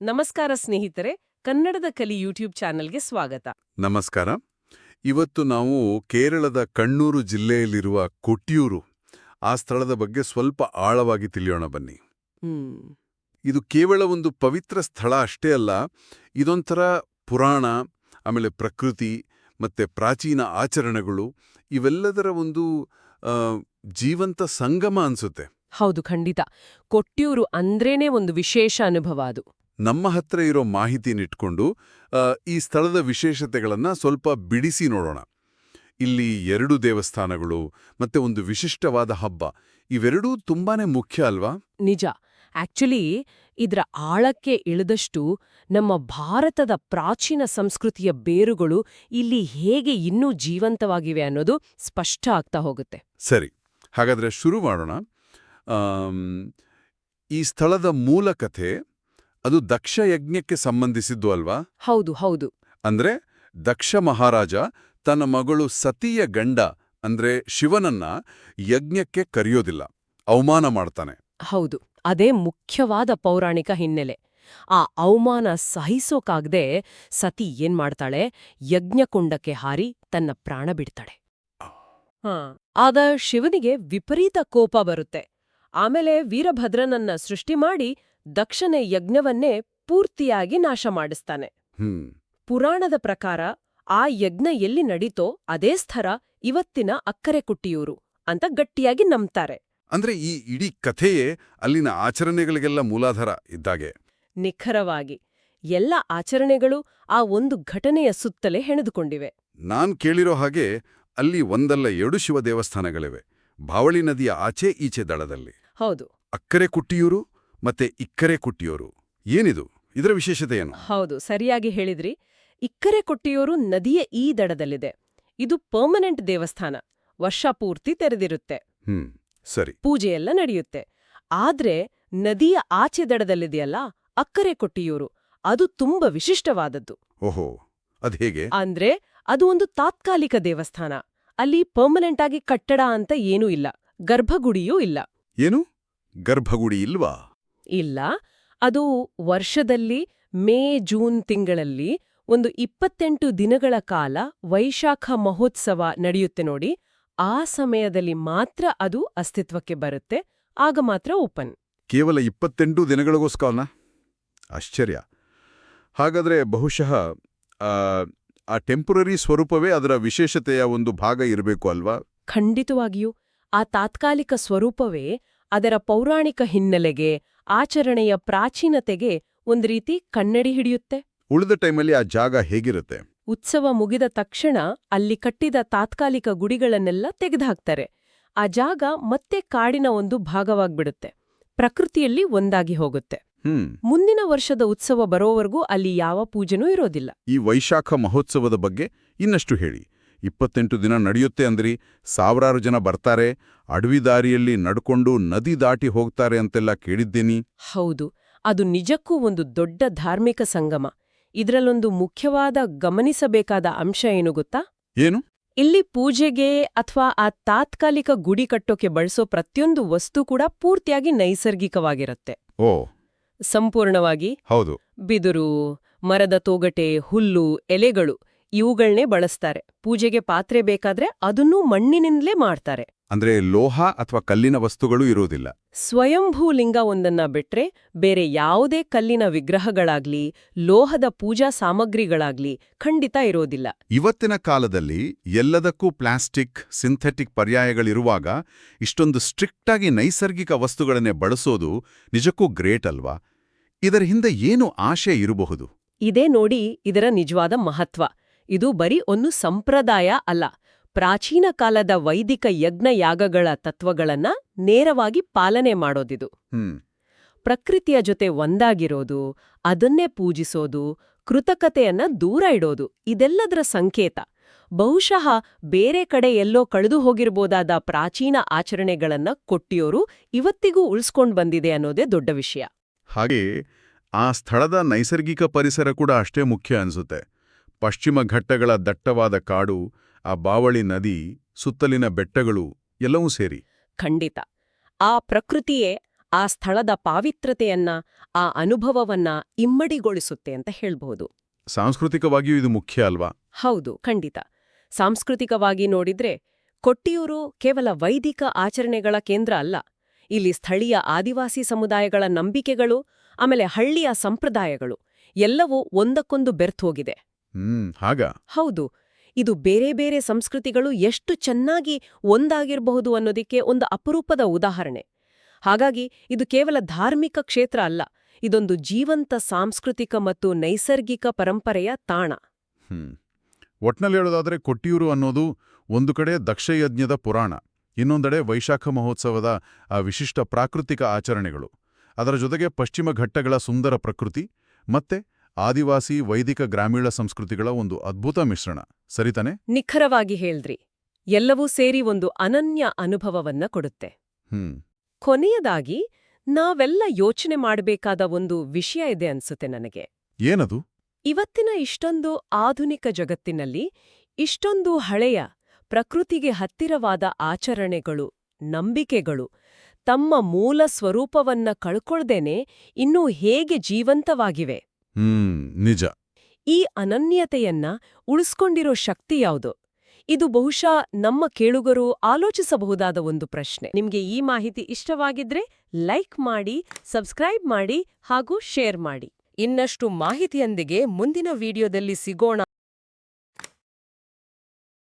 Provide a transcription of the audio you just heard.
ನಮಸ್ಕಾರ ಸ್ನೇಹಿತರೆ ಕನ್ನಡದ ಕಲಿ ಯೂಟ್ಯೂಬ್ ಚಾನೆಲ್ಗೆ ಸ್ವಾಗತ. ನಮಸ್ಕಾರ. ಇವತ್ತು ನಾವು ಕೇರಳದ ಕಣ್ಣೂರು ಜಿಲ್ಲೆಯಲ್ಲಿರುವ ಕೊಟ್ಟಿಯೂರು ಆ ಸ್ಥಳದ ಬಗ್ಗೆ ಸ್ವಲ್ಪ ಆಳವಾಗಿ ತಿಳಿಯೋಣ ಬನ್ನಿ. ಇದು ಕೇವಲ ಒಂದು ಪವಿತ್ರ ಸ್ಥಳ ಅಷ್ಟೇ ಅಲ್ಲ ಇದೊಂಥರ ಪುರಾಣ ಆಮೇಲೆ ಪ್ರಕೃತಿ ಮತ್ತೆ ಪ್ರಾಚೀನ ಆಚರಣೆಗಳು ಇವೆಲ್ಲದರ ಒಂದು ಜೀವಂತ ಸಂಗಮ ಅನ್ಸುತ್ತೆ. ಹೌದು ಖಂಡಿತ. ಕೊಟ್ಟಿಯೂರು ಅಂದ್ರೇನೆ ಒಂದು ವಿಶೇಷ ಅನುಭವ ಅದು. ನಮ್ಮ ಹತ್ರ ಇರೋ ಮಾಹಿತಿನಿಟ್ಕೊಂಡು ಇಟ್ಕೊಂಡು ಈ ಸ್ಥಳದ ವಿಶೇಷತೆಗಳನ್ನ ಸ್ವಲ್ಪ ಬಿಡಿಸಿ ನೋಡೋಣ. ಇಲ್ಲಿ ಎರಡು ದೇವಸ್ಥಾನಗಳು ಮತ್ತೆ ಒಂದು ವಿಶಿಷ್ಟವಾದ ಹಬ್ಬ. ಇವೆರಡೂ ತುಂಬಾನೇ ಮುಖ್ಯ ಅಲ್ವಾ? ನಿಜ. ಆಕ್ಚುಲಿ ಇದರ ಆಳಕ್ಕೆ ಇಳಿದಷ್ಟು ನಮ್ಮ ಭಾರತದ ಪ್ರಾಚೀನ ಸಂಸ್ಕೃತಿಯ ಬೇರುಗಳು ಇಲ್ಲಿ ಹೇಗೆ ಇನ್ನೂ ಜೀವಂತವಾಗಿವೆ ಅನ್ನೋದು ಸ್ಪಷ್ಟ ಆಗ್ತಾ ಹೋಗುತ್ತೆ. ಸರಿ. ಹಾಗಾದ್ರೆ ಶುರು ಮಾಡೋಣ. ಈ ಸ್ಥಳದ ಮೂಲ ಕಥೆ ಅದು ದಕ್ಷ ಯಜ್ಞಕ್ಕೆ ಸಂಬಂಧಿಸಿದ್ದು ಅಲ್ವಾ? ಹೌದು ಹೌದು. ಅಂದ್ರೆ ದಕ್ಷ ಮಹಾರಾಜ ತನ್ನ ಮಗಳು ಸತಿಯ ಗಂಡ ಅಂದ್ರೆ ಶಿವನನ್ನ ಯಜ್ಞಕ್ಕೆ ಕರೆಯೋದಿಲ್ಲ ಅವಮಾನ ಮಾಡ್ತಾನೆ. ಹೌದು ಅದೇ ಮುಖ್ಯವಾದ ಪೌರಾಣಿಕ ಹಿನ್ನೆಲೆ. ಆ ಅವಮಾನ ಸಹಿಸೋಕಾಗ್ದೆ ಸತಿ ಏನ್ ಮಾಡ್ತಾಳೆ? ಯಜ್ಞಕುಂಡಕ್ಕೆ ಹಾರಿ ತನ್ನ ಪ್ರಾಣ ಬಿಡ್ತಾಳೆ. ಆದ ಶಿವನಿಗೆ ವಿಪರೀತ ಕೋಪ ಬರುತ್ತೆ. ಆಮೇಲೆ ವೀರಭದ್ರನನ್ನ ಸೃಷ್ಟಿ ಮಾಡಿ ದಕ್ಷನೇ ಯಜ್ಞವನ್ನೇ ಪೂರ್ತಿಯಾಗಿ ನಾಶ ಮಾಡಿಸ್ತಾನೆ ಪುರಾಣದ ಪ್ರಕಾರ ಆ ಯಜ್ಞ ಎಲ್ಲಿ ನಡೀತೋ ಅದೇ ಸ್ಥರ ಇವತ್ತಿನ ಅಕ್ಕರೆ ಕುಟ್ಟಿಯೂರು ಅಂತ ಗಟ್ಟಿಯಾಗಿ ನಂಬ್ತಾರೆ. ಅಂದ್ರೆ ಈ ಇಡೀ ಕಥೆಯೇ ಅಲ್ಲಿನ ಆಚರಣೆಗಳಿಗೆಲ್ಲ ಮೂಲಾಧಾರ ಇದ್ದಾಗೆ. ನಿಖರವಾಗಿ ಎಲ್ಲ ಆಚರಣೆಗಳು ಆ ಒಂದು ಘಟನೆಯ ಸುತ್ತಲೇ ಹೆಣೆದುಕೊಂಡಿವೆ. ನಾನ್ ಕೇಳಿರೋ ಹಾಗೆ ಅಲ್ಲಿ ಒಂದಲ್ಲ ಎರಡು ಶಿವ ದೇವಸ್ಥಾನಗಳಿವೆ. ಭಾವಳಿ ನದಿಯ ಆಚೆ ಈಚೆ ದಳದಲ್ಲಿ ಹೌದು. ಅಕ್ಕರೆ ಕುಟ್ಟಿಯೂರು ಮತ್ತೆ ಇಕ್ಕರೆ ಕುಟ್ಟಿಯೋರು. ಏನಿದು? ಇದರ ವಿಶೇಷತೆ ಏನು ಹೌದು ಸರಿಯಾಗಿ ಹೇಳಿದ್ರಿ. ಇಕ್ಕರೆ ಕೊಟ್ಟಿಯೋರು ನದಿಯ ಈ ದಡದಲ್ಲಿದೆ. ಇದು ಪರ್ಮನೆಂಟ್ ದೇವಸ್ಥಾನ. ವರ್ಷ ಪೂರ್ತಿ ತೆರೆದಿರುತ್ತೆ. ಹ್ಮ್ ಸರಿ. ಪೂಜೆಯೆಲ್ಲ ನಡೆಯುತ್ತೆ. ಆದ್ರೆ ನದಿಯ ಆಚೆ ದಡದಲ್ಲಿದೆಯಲ್ಲ ಅಕ್ಕರೆ ಕೊಟ್ಟಿಯೋರು. ಅದು ತುಂಬ ವಿಶಿಷ್ಟವಾದದ್ದು. ಓಹೋ ಅದ್ಹೇಗೆ ಅಂದ್ರೆ ಅದು ಒಂದು ತಾತ್ಕಾಲಿಕ ದೇವಸ್ಥಾನ. ಅಲ್ಲಿ ಪರ್ಮನೆಂಟ್ ಆಗಿ ಕಟ್ಟಡ ಅಂತ ಏನೂ ಇಲ್ಲ. ಗರ್ಭಗುಡಿಯೂ ಇಲ್ಲ. ಏನು? ಗರ್ಭಗುಡಿ ಇಲ್ವಾ? ಇಲ್ಲ. ಅದು ವರ್ಷದಲ್ಲಿ ಮೇ ಜೂನ್ ತಿಂಗಳಲ್ಲಿ ಒಂದು ಇಪ್ಪತ್ತೆಂಟು ದಿನಗಳ ಕಾಲ ವೈಶಾಖ ಮಹೋತ್ಸವ ನಡೆಯುತ್ತೆ ನೋಡಿ. ಆ ಸಮಯದಲ್ಲಿ ಮಾತ್ರ ಅದು ಅಸ್ತಿತ್ವಕ್ಕೆ ಬರುತ್ತೆ. ಆಗ ಮಾತ್ರ ಓಪನ್. ಕೇವಲ ಇಪ್ಪತ್ತೆಂಟು ದಿನಗಳಿಗೋಸ್ಕರ ಆಶ್ಚರ್ಯ. ಹಾಗಾದ್ರೆ ಬಹುಶಃ ಆ, ಆ ಟೆಂಪರರಿ ಸ್ವರೂಪವೇ ಅದರ ವಿಶೇಷತೆಯ ಒಂದು ಭಾಗ ಇರಬೇಕು ಅಲ್ವಾ? ಖಂಡಿತವಾಗಿಯೂ. ಆ ತಾತ್ಕಾಲಿಕ ಸ್ವರೂಪವೇ ಅದರ ಪೌರಾಣಿಕ ಹಿನ್ನೆಲೆಗೆ ಆಚರಣೆಯ ಪ್ರಾಚೀನತೆಗೆ ಒಂದ್ ರೀತಿ ಕನ್ನಡಿ ಹಿಡಿಯುತ್ತೆ. ಉಳಿದ ಟೈಮಲ್ಲಿ ಆ ಜಾಗ ಹೇಗಿರುತ್ತೆ? ಉತ್ಸವ ಮುಗಿದ ತಕ್ಷಣ ಅಲ್ಲಿ ಕಟ್ಟಿದ ತಾತ್ಕಾಲಿಕ ಗುಡಿಗಳನ್ನೆಲ್ಲ ತೆಗೆದುಹಾಕ್ತಾರೆ. ಆ ಜಾಗ ಮತ್ತೆ ಕಾಡಿನ ಒಂದು ಭಾಗವಾಗ್ಬಿಡುತ್ತೆ. ಪ್ರಕೃತಿಯಲ್ಲಿ ಒಂದಾಗಿ ಹೋಗುತ್ತೆ. ಹ್ಮ್. ಮುಂದಿನ ವರ್ಷದ ಉತ್ಸವ ಬರೋವರೆಗೂ ಅಲ್ಲಿ ಯಾವ ಪೂಜೆನೂ ಇರೋದಿಲ್ಲ. ಈ ವೈಶಾಖ ಮಹೋತ್ಸವದ ಬಗ್ಗೆ ಇನ್ನಷ್ಟು ಹೇಳಿ. ಇಪ್ಪತ್ತೆಂಟು ದಿನ ನಡೆಯುತ್ತೆ ಅಂದ್ರಿ. ಸಾವಿರಾರು ಜನ ಬರ್ತಾರೆ. ಅಡವಿ ದಾರಿಯಲ್ಲಿ ನಡ್ಕೊಂಡು ನದಿ ದಾಟಿ ಹೋಗ್ತಾರೆ ಅಂತೆಲ್ಲ ಕೇಳಿದ್ದೀನಿ. ಹೌದು ಅದು ನಿಜಕ್ಕೂ ಒಂದು ದೊಡ್ಡ ಧಾರ್ಮಿಕ ಸಂಗಮ. ಇದರಲ್ಲೊಂದು ಮುಖ್ಯವಾದ ಗಮನಿಸಬೇಕಾದ ಅಂಶ ಏನು ಗೊತ್ತಾ? ಏನು? ಇಲ್ಲಿ ಪೂಜೆಗೆ ಅಥವಾ ಆ ತಾತ್ಕಾಲಿಕ ಗುಡಿ ಕಟ್ಟೋಕೆ ಬಳಸೋ ಪ್ರತಿಯೊಂದು ವಸ್ತು ಕೂಡ ಪೂರ್ತಿಯಾಗಿ ನೈಸರ್ಗಿಕವಾಗಿರುತ್ತೆ. ಓ. ಸಂಪೂರ್ಣವಾಗಿ. ಹೌದು. ಬಿದುರು ಮರದ ತೋಗಟೆ ಹುಲ್ಲು ಎಲೆಗಳು ಇವುಗಳನ್ನೇ ಬಳಸ್ತಾರೆ. ಪೂಜೆಗೆ ಪಾತ್ರೆ ಬೇಕಾದ್ರೆ ಅದನ್ನೂ ಮಣ್ಣಿನಿಂದಲೇ ಮಾಡ್ತಾರೆ. ಅಂದ್ರೆ ಲೋಹ ಅಥವಾ ಕಲ್ಲಿನ ವಸ್ತುಗಳು ಇರೋದಿಲ್ಲ. ಸ್ವಯಂಭೂ ಲಿಂಗ ಒಂದನ್ನ ಬಿಟ್ರೆ ಬೇರೆ ಯಾವುದೇ ಕಲ್ಲಿನ ವಿಗ್ರಹಗಳಾಗ್ಲಿ ಲೋಹದ ಪೂಜಾ ಸಾಮಗ್ರಿಗಳಾಗ್ಲಿ ಖಂಡಿತ ಇರೋದಿಲ್ಲ. ಇವತ್ತಿನ ಕಾಲದಲ್ಲಿ ಎಲ್ಲದಕ್ಕೂ ಪ್ಲಾಸ್ಟಿಕ್ ಸಿಂಥೆಟಿಕ್ ಪರ್ಯಾಯಗಳಿರುವಾಗ ಇಷ್ಟೊಂದು ಸ್ಟ್ರಿಕ್ಟ್ ಆಗಿ ನೈಸರ್ಗಿಕ ವಸ್ತುಗಳನ್ನೇ ಬಳಸೋದು ನಿಜಕ್ಕೂ ಗ್ರೇಟ್ ಅಲ್ವಾ? ಇದರ ಹಿಂದೆ ಏನು ಆಶೆ ಇರಬಹುದು? ಇದೇ ನೋಡಿ ಇದರ ನಿಜವಾದ ಮಹತ್ವ. ಇದು ಬರೀ ಒಂದು ಸಂಪ್ರದಾಯ ಅಲ್ಲ. ಪ್ರಾಚೀನ ಕಾಲದ ವೈದಿಕ ಯಜ್ಞ ಯಾಗಗಳ ತತ್ವಗಳನ್ನ ನೇರವಾಗಿ ಪಾಲನೆ ಮಾಡೋದಿದು. ಪ್ರಕೃತಿಯ ಜೊತೆ ಒಂದಾಗಿರೋದು ಅದನ್ನೇ ಪೂಜಿಸೋದು ಕೃತಕತೆಯನ್ನ ದೂರ ಇಡೋದು ಇದೆಲ್ಲದರ ಸಂಕೇತ. ಬಹುಶಃ ಬೇರೆ ಕಡೆ ಎಲ್ಲೋ ಕಳೆದು ಹೋಗಿರ್ಬೋದಾದ ಪ್ರಾಚೀನ ಆಚರಣೆಗಳನ್ನ ಕೊಟ್ಟಿಯೋರು ಇವತ್ತಿಗೂ ಉಳಿಸ್ಕೊಂಡು ಬಂದಿದೆ ಅನ್ನೋದೇ ದೊಡ್ಡ ವಿಷಯ. ಹಾಗೆ ಆ ಸ್ಥಳದ ನೈಸರ್ಗಿಕ ಪರಿಸರ ಕೂಡ ಅಷ್ಟೇ ಮುಖ್ಯ ಅನ್ಸುತ್ತೆ. ಪಶ್ಚಿಮ ಘಟ್ಟಗಳ ದಟ್ಟವಾದ ಕಾಡು ಆ ಬಾವಳಿ ನದಿ ಸುತ್ತಲಿನ ಬೆಟ್ಟಗಳು ಎಲ್ಲವೂ ಸೇರಿ. ಖಂಡಿತ. ಆ ಪ್ರಕೃತಿಯೇ ಆ ಸ್ಥಳದ ಪಾವಿತ್ರತೆಯನ್ನ ಆ ಅನುಭವವನ್ನ ಇಮ್ಮಡಿಗೊಳಿಸುತ್ತೆ ಅಂತ ಹೇಳ್ಬಹುದು. ಸಾಂಸ್ಕೃತಿಕವಾಗಿಯೂ ಇದು ಮುಖ್ಯ ಅಲ್ವಾ? ಹೌದು ಖಂಡಿತ. ಸಾಂಸ್ಕೃತಿಕವಾಗಿ ನೋಡಿದ್ರೆ ಕೊಟ್ಟಿಯೂರು ಕೇವಲ ವೈದಿಕ ಆಚರಣೆಗಳ ಕೇಂದ್ರ ಅಲ್ಲ. ಇಲ್ಲಿ ಸ್ಥಳೀಯ ಆದಿವಾಸಿ ಸಮುದಾಯಗಳ ನಂಬಿಕೆಗಳು ಆಮೇಲೆ ಹಳ್ಳಿಯ ಸಂಪ್ರದಾಯಗಳು ಎಲ್ಲವೂ ಒಂದಕ್ಕೊಂದು ಬೆರ್ತೋಗಿದೆ ಹ್ಮ್ ಹಾಗ. ಹೌದು. ಇದು ಬೇರೆ ಬೇರೆ ಸಂಸ್ಕೃತಿಗಳು ಎಷ್ಟು ಚೆನ್ನಾಗಿ ಒಂದಾಗಿರಬಹುದು ಅನ್ನೋದಕ್ಕೆ ಒಂದು ಅಪರೂಪದ ಉದಾಹರಣೆ. ಹಾಗಾಗಿ ಇದು ಕೇವಲ ಧಾರ್ಮಿಕ ಕ್ಷೇತ್ರ ಅಲ್ಲ ಇದೊಂದು ಜೀವಂತ ಸಾಂಸ್ಕೃತಿಕ ಮತ್ತು ನೈಸರ್ಗಿಕ ಪರಂಪರೆಯ ತಾಣ. ಹ್ಮ್. ಒಟ್ನಲ್ಲಿ ಹೇಳೋದಾದ್ರೆ ಕೊಟ್ಟಿಯೂರು ಅನ್ನೋದು ಒಂದು ಕಡೆ ದಕ್ಷಯಜ್ಞದ ಪುರಾಣ ಇನ್ನೊಂದೆಡೆ ವೈಶಾಖ ಮಹೋತ್ಸವದ ಆ ವಿಶಿಷ್ಟ ಪ್ರಾಕೃತಿಕ ಆಚರಣೆಗಳು. ಅದರ ಜೊತೆಗೆ ಪಶ್ಚಿಮ ಘಟ್ಟಗಳ ಸುಂದರ ಪ್ರಕೃತಿ ಮತ್ತೆ ಆದಿವಾಸಿ ವೈದಿಕ ಗ್ರಾಮೀಣ ಸಂಸ್ಕೃತಿಗಳ ಒಂದು ಅದ್ಭುತ ಮಿಶ್ರಣ. ಸರಿತಾನೆ ನಿಖರವಾಗಿ ಹೇಳ್ದ್ರಿ. ಎಲ್ಲವೂ ಸೇರಿ ಒಂದು ಅನನ್ಯ ಅನುಭವವನ್ನ ಕೊಡುತ್ತೆ. ಹ್ಮ್. ಕೊನೆಯದಾಗಿ ನಾವೆಲ್ಲ ಯೋಚನೆ ಮಾಡಬೇಕಾದ ಒಂದು ವಿಷಯ ಇದೆ ಅನ್ಸುತ್ತೆ ನನಗೆ. ಏನದು? ಇವತ್ತಿನ ಇಷ್ಟೊಂದು ಆಧುನಿಕ ಜಗತ್ತಿನಲ್ಲಿ ಇಷ್ಟೊಂದು ಹಳೆಯ ಪ್ರಕೃತಿಗೆ ಹತ್ತಿರವಾದ ಆಚರಣೆಗಳು ನಂಬಿಕೆಗಳು ತಮ್ಮ ಮೂಲ ಸ್ವರೂಪವನ್ನ ಕಳ್ಕೊಳ್ದೇನೆ ಇನ್ನೂ ಹೇಗೆ ಜೀವಂತವಾಗಿವೆ. ಹ್ಮ್, ನಿಜ. ಈ ಅನನ್ಯತೆಯನ್ನ ಉಳಿಸ್ಕೊಂಡಿರೋ ಶಕ್ತಿ ಯಾವುದು? ಇದು ಬಹುಶಃ ನಮ್ಮ ಕೇಳುಗರು ಆಲೋಚಿಸಬಹುದಾದ ಒಂದು ಪ್ರಶ್ನೆ. ನಿಮ್ಗೆ ಈ ಮಾಹಿತಿ ಇಷ್ಟವಾಗಿದ್ರೆ ಲೈಕ್ ಮಾಡಿ, ಸಬ್ಸ್ಕ್ರೈಬ್ ಮಾಡಿ ಹಾಗೂ ಶೇರ್ ಮಾಡಿ. ಇನ್ನಷ್ಟು ಮಾಹಿತಿಯೊಂದಿಗೆ ಮುಂದಿನ ವಿಡಿಯೋದಲ್ಲಿ ಸಿಗೋಣ.